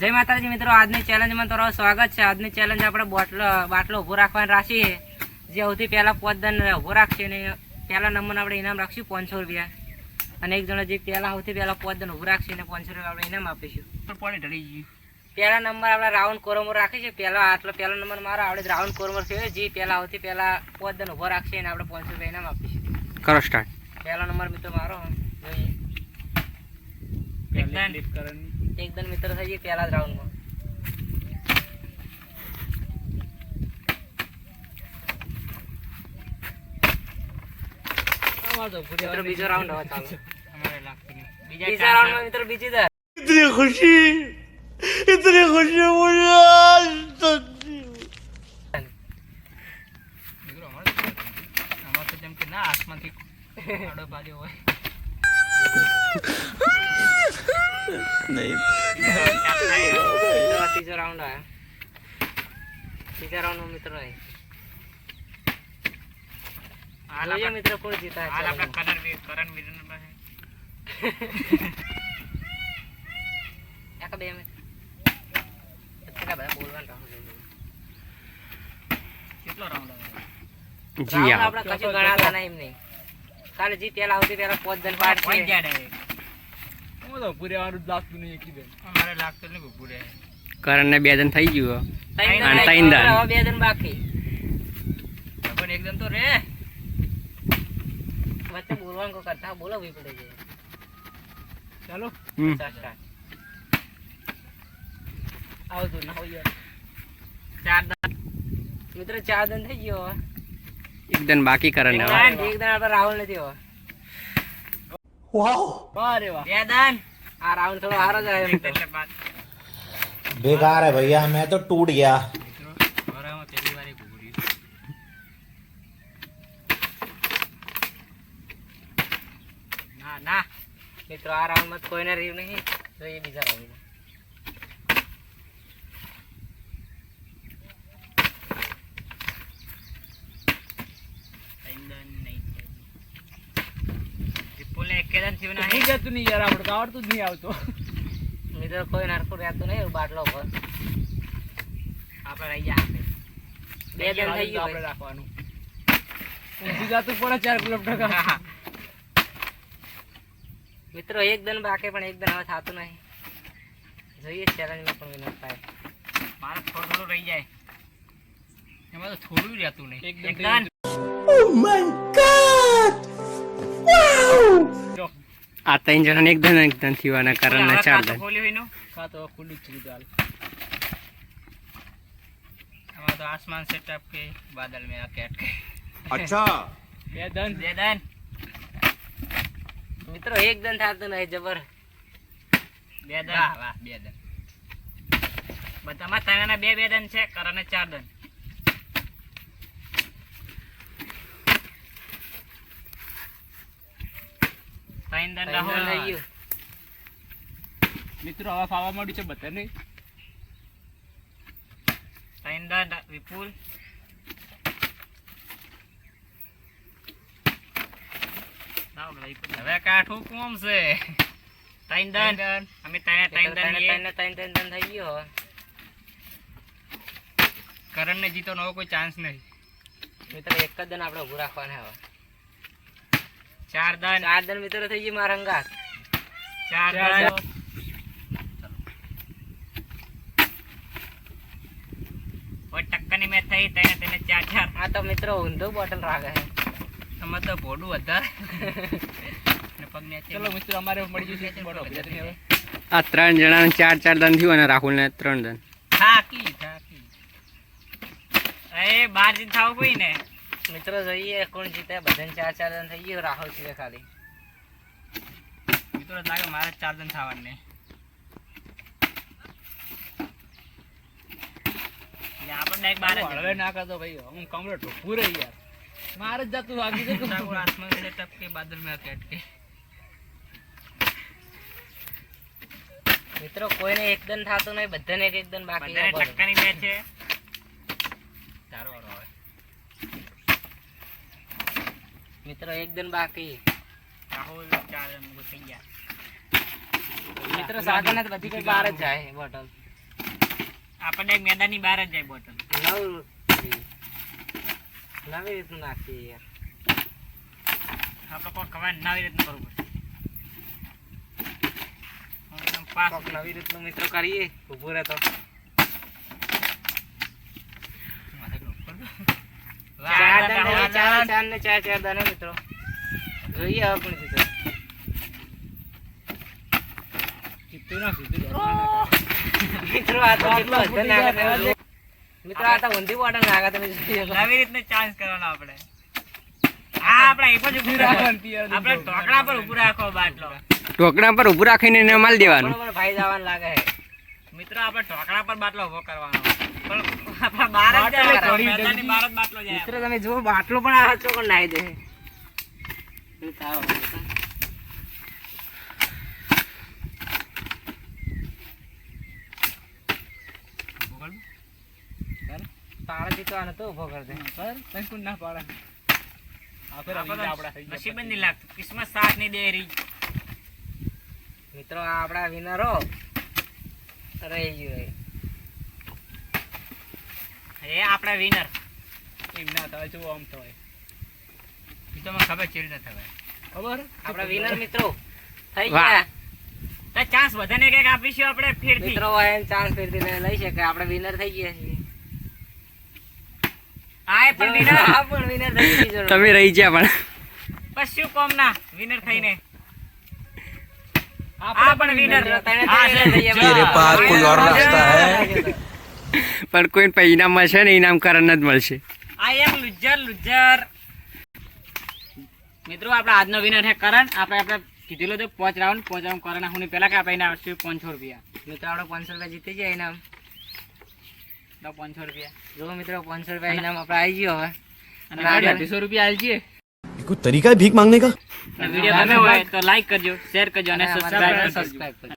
જય માતાજી મિત્રો આજની ચેલેન્જમાં તમારું સ્વાગત છે. આજની ચેલેન્જ આપણે બોટલો બાટલો ઊભો રાખવાની રાખીએ જે સૌથી પહેલા પોત દન ઊભો રાખશે ને પહેલા નંબર આપણે ઇનામ રાખશું પાંચસો રૂપિયા. અને એક જણા જે પહેલાં સૌથી પહેલા પોત દન ઊભો રાખશે ને પાંચસો રૂપિયા આપણે ઇનામ આપીશું. પણ ઢળી ગયું. પહેલા નંબર આપણે રાઉન્ડ કોરમોર રાખી છે. પહેલાં આટલો પહેલો નંબર મારો આપણે રાઉન્ડ કોરમોર છે. જે પહેલાં સૌથી પહેલાં પોત દન ઊભો રાખશે અને આપણે પાંચસો રૂપિયા ઇનામ આપીશું. કરો સ્ટાર્ટ પહેલો નંબર મિત્રો મારો જોઈએ. એકદમ એકદમ મિત્ર થઈ ગઈ પહેલા જ રાઉન્ડમાં મિત્રો બીજો રાઉન્ડ હવે ચાલુ અમારે લાગતું નહીં બીજા બીજા રાઉન્ડમાં મિત્રો બીજી દર इतनी खुशी इतनी खुशी मुझे आज तक नहीं हुई। મિત્રો અમારે તો કેવું હતું? અમારે તો જેમ કે ના આસમાનથી આડો પાડ્યો હોય મિત્રો આ ત્રીજો રાઉન્ડ આવ્યો ત્રીજા રાઉન્ડમાં મિત્રો આવે હાલ જોઈએ આપણે- મિત્રો કોણ જીતા હાલ આપણે કરણ વીર કરણ વીરને પાસે એક બે મિનિટ કેટલા બધા બોલવાનું રાખો જોઈએ. કેટલો રાઉન્ડ આવે જી રાઉન્ડ આવો આપણે કશું ગણાતા નહીં એમ નહીં ખાલી જી પેલા આવતી પેલા પોત દન પાડ પોઈન્ટ છે જાય direct. અમારે લાગતું નહીં કે પૂરે કરણ ને બે જણ થઈ ગયું ત્રણ દન દન. બે દન બાકી પણ એકદમ તો રે વચ્ચે બોલવાનું કોઈ કરતા બોલો ભી પડે છે ચાલો. આવજો ના હોય યાર. ચાર દસ મિત્ર ચાર દન થઈ ગયો એક દન બાકી કરણ. એક દન આપણે રાહુલ નથી હવે. बेकार है भैया मैं तो टूट गया ना ना मित्रों आ राउंड मत कोई ना रिव्यू नहीं तो ये बीजा राउंड વિપુલને એકે ના નહીં જતું નહીં યાર આવડતું આવડતું જ નહીં આવતો. મિત્રો કોઈ નરખું રહેતું નહીં એવું બાટલો પર આપણે રહી ગયા બે દન થઈ ગયું આપણે રાખવાનું. ઊંધી જતું પડે ચાર કિલોમીટર મિત્રો એક દન બાકે પણ એક દન હવે થતું નહીં. જોઈએ ચેલેન્જમાં પણ વિનર થાય મારે થોડું થોડું રહી જાય. એમાં તો થોડું રહેતું નહીં. એક Oh દાન આ ત્રણ જણા એકદમ એકદમ થવાના કારણે ચાર દન તો આસમાન સેટઅપ ટપકે બાદલ મેં આકે અટકે અચ્છા. બે દન બે દન મિત્રો એક દન થાતો નહીં જબર. બે દન વાહ બે દન બધામાં તને બે બે દન છે કરને ચાર દન ત્રણ દન દન થઈ ગયું. મિત્રો હવા ફાવા માંડ્યું છે બધા નહીં ત્રણ દન વિપુલ. હવે કાઠું કોમ છે? ત્રણ દન અમે ત્રણે ત્રણ દન ત્રણે ત્રણે ત્રણ દન થઈ ગયો હવે. કરણ ને જીતો નવો કોઈ ચાન્સ નહીં મિત્ર એક જ દન આપણે ઉભું રાખવાના હવે. ચાર દન ચાર દન મિત્રો થઈ ગયું મારા અંગાત ચાર દન ટક્કરની મેચ થઈ તેને તેને ચાર ચાર આ તો મિત્રો ઊંધું બોટલ રાખે છે. તો ભોડું વધારે. ને પગ ને ચલો મિત્રો અમારે મળી જશે હવે આ ત્રણ જણા ચાર ચાર દન થયું અને રાહુલ ને ત્રણ દન. થાકી થાકી. એ બાર દિન થાવ કોઈ ને? મિત્રો જોઈએ કોણ જીતે. બધાને ચાર ચાર જણ થઈ ગયો. રાહુલ છે ખાલી. મિત્રો લાગે મારે ચાર જણ થવાને. ભાઈ. હું કમરો ઠોકું રહી યાર. મારે જ જતું વાગી જતું ઠાકોર આસમાન છે ટપકે મિત્રો કોઈને એકદમ થાતું નહીં બધાને એક એકદમ બાકી છે. મિત્રો એક દન બાકી. રાહુલ ચાલે રન થઈ ગયા. મિત્રો સાગર બધી કઈ બહાર જ જાય બોટલ. આપણને એક મેદાનની બહાર જ જાય બોટલ. નવ. નવી રીતનું નાખીએ યાર. આપણે કોઈ ખબર નવી રીતનું કરવું પડે. એકદમ પાસ કોક નવી રીતનું મિત્રો કરીએ ઊભું રહેતો ચાર ચાર ચાર. ને ચાર ચાર દાને મિત્રો. જોઈએ હવે પણ સીધું. મિત્રો આ તો કેટલો. મિત્રો આ તો ઊંધી બોટલ તમે. ચાન્સ કરવાનો આપણે. ઢોકળા પર ઉભું રાખો બાટલો. ઢોકળા પર ઊભું રાખીને માલ દેવાનું. ભાઈ જવાનું લાગે. છે મિત્રો આપણે ટોકડા પર બાટલો ઊભો કરવાનો. પણ મિત્રો તમે જુઓ બાટલો પણ આ ચોકડ નાખી દે. આને તો ઊભો કરી દે. નસીબ જ નહીં લાગતું. કિસ્મત સાથ નહીં દે રહી મિત્રો આ આપણા વિનરો રહી ગયું એ આપણે વિનર એમ ના થાય જો આમ થાય એ તો મને ખબર ચીડ ના થાય ખબર આપણે વિનર મિત્રો થઈ ગયા તો ચાન્સ બધાને કંઈક આપીશું આપણે ફેરથી મિત્રો હોય ચાન્સ ફેરથી લઈ શકે આપણે વિનર થઈ ગયા છીએ આય પણ વિનર આ પણ વિનર થઈ ગઈ તમે રહી ગયા પણ બસ શું કોમ ના વિનર થઈને આ પણ વિનર તને થઈ ગયા પાર કોઈ ઓર રસ્તા હે પણ કોઈને પછી ઇનામ મળશે ને ઇનામકરણ જ મળશે. આઈ એમ લુજર લુજર મિત્રો આપણે આજનો વિનર છે કરણ. આપણે આપણે કીધેલો તો પાંચ રાઉન્ડ પાંચ રાઉન્ડ કરણ હું પહેલાં કે આપણે આવશે પાંચસો રૂપિયા. મિત્રો આપણે પાંચસો રૂપિયા જીતી જાય ઇનામ પાંચસો રૂપિયા. જો મિત્રો પાંચસો રૂપિયા ઇનામ આપણે આવી ગયો હવે. અને અઢીસો રૂપિયા આવી જઈએ. કોઈ તરીકા ભીખ માંગને કા? વીડિયો ગમે હોય તો લાઈક કરજો શેર કરજો અને સબસ્ક્રાઇબ કરજો.